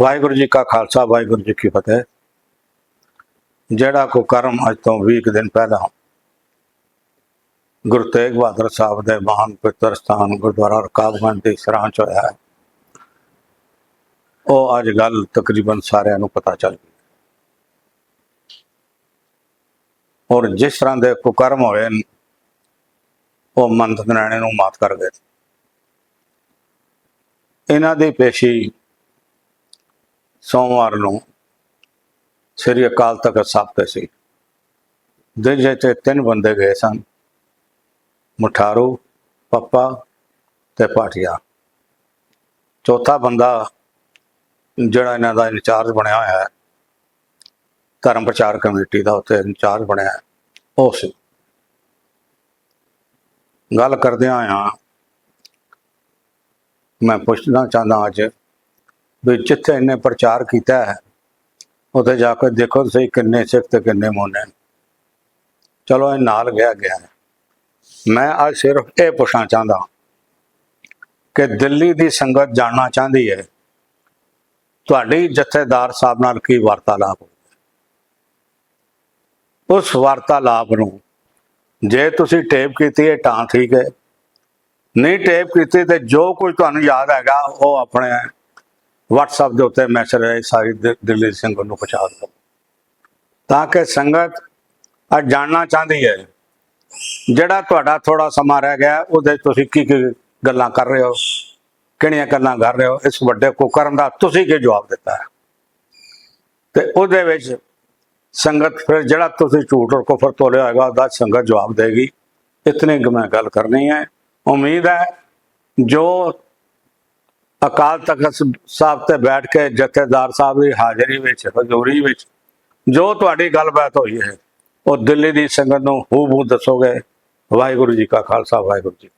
ਵਾਹਿਗੁਰੂ ਜੀ ਕਾ ਖਾਲਸਾ ਵਾਹਿਗੁਰੂ ਜੀ ਕੀ ਫਤਿਹ। ਜਿਹੜਾ ਕੋ ਕਰਮ ਅੱਜ ਤੋਂ 20 ਕੁ ਦਿਨ ਪਹਿਲਾਂ ਗੁਰੂ ਤੇਗ ਬਹਾਦਰ ਸਾਹਿਬ ਦੇ ਮਹਾਨ ਪਵਿੱਤਰ ਸਥਾਨ ਗੁਰਦੁਆਰਾ ਰਕਾਬਗੰਜ ਦੇ ਸਰਾਂ ਚ ਹੋਇਆ ਹੈ ਉਹ ਅੱਜ ਗੱਲ ਤਕਰੀਬਨ ਸਾਰਿਆਂ ਨੂੰ ਪਤਾ ਚੱਲ ਗਈ। ਔਰ ਜਿਸ ਤਰ੍ਹਾਂ ਦੇ ਕੁਕਰਮ ਹੋਏ ਨੇ, ਉਹ ਮੰਤ ਨਰਾਣੇ ਨੂੰ ਮਾਤ ਕਰ ਗਏ ਇਹਨਾਂ ਦੀ ਪੇਸ਼ੀ ਸੋਮਵਾਰ ਨੂੰ ਸ੍ਰੀ ਅਕਾਲ ਤਖਤ ਸਾਹਿਬ ਤੇ ਸੀ। ਜਿਹਦੇ ਤੇ ਤਿੰਨ ਬੰਦੇ ਗਏ ਸਨ। ਮੁਠਾਰੂ, ਪੱਪਾ ਤੇ ਪਾਟਿਆ ਚੌਥਾ ਬੰਦਾ ਜਿਹੜਾ ਇਹਨਾਂ ਦਾ ਇੰਚਾਰਜ ਬਣਿਆ ਹੋਇਆ ਹੈ, ਧਰਮ ਪ੍ਰਚਾਰ ਕਮੇਟੀ ਦਾ ਉੱਥੇ ਇੰਚਾਰਜ ਬਣਿਆ ਉਹ ਸੀ। ਗੱਲ ਕਰਦਿਆਂ ਆ ਮੈਂ ਪੁੱਛਣਾ ਚਾਹੁੰਦਾ ਅੱਜ ਵੀ ਜਿੱਥੇ ਇਹਨੇ ਪ੍ਰਚਾਰ ਕੀਤਾ ਹੈ, ਉੱਥੇ ਜਾ ਕੇ ਦੇਖੋ ਤੁਸੀਂ ਕਿੰਨੇ ਸਿੱਖ ਤੇ ਕਿੰਨੇ ਮੋਨੇ। ਚਲੋ ਇਹ ਨਾਲ ਗਿਆ ਗਿਆ ਮੈਂ ਅੱਜ ਸਿਰਫ ਇਹ ਪੁੱਛਣਾ ਚਾਹੁੰਦਾ ਕਿ ਦਿੱਲੀ ਦੀ ਸੰਗਤ ਜਾਣਨਾ ਚਾਹੁੰਦੀ ਹੈ, ਤੁਹਾਡੀ ਜਥੇਦਾਰ ਸਾਹਿਬ ਨਾਲ ਕੀ ਵਾਰਤਾਲਾਪ ਹੋਈ ਉਸ ਵਾਰਤਾਲਾਪ ਨੂੰ ਜੇ ਤੁਸੀਂ ਟੇਪ ਕੀਤੀ ਹੈ ਤਾਂ ਠੀਕ ਹੈ। ਨਹੀਂ ਟੇਪ ਕੀਤੀ ਤੇ ਜੋ ਕੁਝ ਤੁਹਾਨੂੰ ਯਾਦ ਹੈਗਾ, ਉਹ ਆਪਣੇ WhatsApp ਦੇ ਉੱਤੇ ਮੈਸੇਜ ਹੈ ਸਾਰੀ ਦਿੱਲੀ ਸੰਗਤ ਨੂੰ ਪਹੁੰਚਾ ਦਿਓ ਤਾਂ ਕਿ ਸੰਗਤ ਅੱਜ ਜਾਣਨਾ ਚਾਹੁੰਦੀ ਹੈ, ਜਿਹੜਾ ਤੁਹਾਡਾ ਥੋੜਾ ਸਮਾਂ ਰਹਿ ਗਿਆ, ਉਹਦੇ ਤੁਸੀਂ ਕੀ ਕੀ ਗੱਲਾਂ ਕਰ ਰਹੇ ਹੋ, ਕਿਹੜੀਆਂ ਗੱਲਾਂ ਕਰ ਰਹੇ ਹੋ, ਇਸ ਵੱਡੇ ਕੁਕਰਮ ਦਾ ਤੁਸੀਂ ਕੀ ਜਵਾਬ ਦਿੱਤਾ ਹੈ? ਤੇ ਉਹਦੇ ਵਿੱਚ ਸੰਗਤ ਫਿਰ ਜਿਹੜਾ ਤੁਸੀਂ ਝੂਠ ਔਰ ਕੁਫਰ ਤੋਲਿਆ ਹੋਏਗਾ ਉਹਦਾ ਸੰਗਤ ਜਵਾਬ ਦੇਗੀ। ਇਤਨੀ ਕੁ ਮੈਂ ਗੱਲ ਕਰਨੀ ਹੈ। ਉਮੀਦ ਹੈ, ਜੋ ਅਕਾਲ ਤਖਤ ਸਾਹਿਬ ਤੇ ਬੈਠ ਕੇ ਜਥੇਦਾਰ ਸਾਹਿਬ ਦੀ ਹਾਜ਼ਰੀ ਵਿੱਚ, ਹਜ਼ੂਰੀ ਵਿੱਚ ਜੋ ਤੁਹਾਡੀ ਗੱਲਬਾਤ ਹੋਈ ਹੈ, ਉਹ ਦਿੱਲੀ ਦੀ ਸੰਗਤ ਨੂੰ ਹੂ ਹੂ ਦੱਸੋਗੇ। ਵਾਹਿਗੁਰੂ ਜੀ ਕਾ ਖਾਲਸਾ, ਵਾਹਿਗੁਰੂ ਜੀ